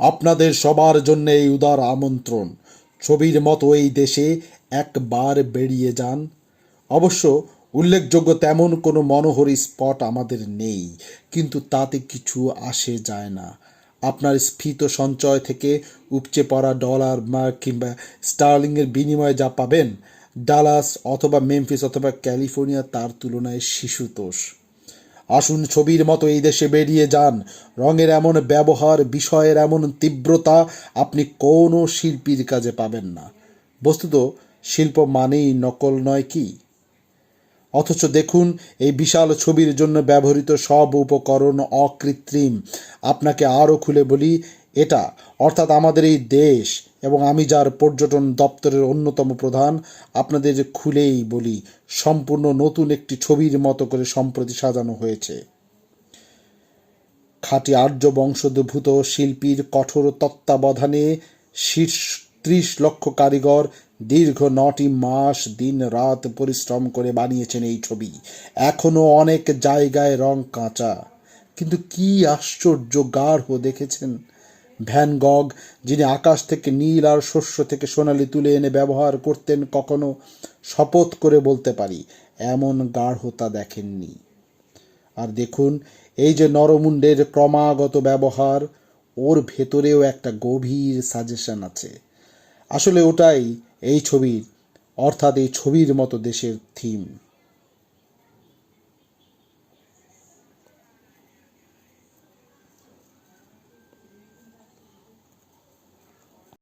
আপনাদের সবার জন্য এই উদার আমন্ত্রণ। ছবির মতো এই দেশে একবার বেরিয়ে যান। অবশ্য উল্লেখযোগ্য তেমন কোনো মনোহরী স্পট আমাদের নেই, কিন্তু তাতে কিছু আসে যায় না। আপনার স্ফীত সঞ্চয় থেকে উপচে পড়া ডলার মার্ক কিংবা স্টার্লিংয়ের বিনিময়ে যা পাবেন, ডালাস অথবা মেমফিস অথবা ক্যালিফোর্নিয়া তার তুলনায় শিশুতোষ। আসুন ছবির মতো এই দেশে বেরিয়ে যান। রঙের এমন ব্যবহার, বিষয়ের এমন তীব্রতা আপনি কোনো শিল্পীর কাজে পাবেন না। বস্তুত, শিল্প মানেই নকল নয় কি? অথচ দেখুন, এই বিশাল ছবির জন্য ব্যবহৃত সব উপকরণ অকৃত্রিম। আপনাকে আরও খুলে বলি, এটা অর্থাৎ আমাদের এই দেশ এবং আমি যার পর্যটন দপ্তরের অন্যতম প্রধান, আপনাদের খুলেই বলি, সম্পূর্ণ নতুন একটি ছবির মতো করে সম্প্রতি সাজানো হয়েছে। খাঁটি আর্য বংশোদ্ভূত শিল্পীর কঠোর তত্ত্বাবধানে শীর্ষ ত্রিশ লক্ষ কারিগর দীর্ঘ নটি মাস দিন রাত পরিশ্রম করে বানিয়েছেন এই ছবি। এখনও অনেক জায়গায় রং কাঁচা। কিন্তু কি আশ্চর্য গাঢ় দেখেছেন? ভ্যান গগ, যিনি আকাশ থেকে নীল আর শস্য থেকে সোনালি তুলে এনে ব্যবহার করতেন, কখনো শপথ করে বলতে পারি, এমন গাঢ়তা দেখেননি। আর দেখুন, এই যে নরমুণ্ডের ক্রমাগত ব্যবহার, ওর ভেতরেও একটা গভীর সাজেশন আছে। আসলে ওটাই এই ছবির, অর্থাৎ এই ছবির মতো দেশের থিম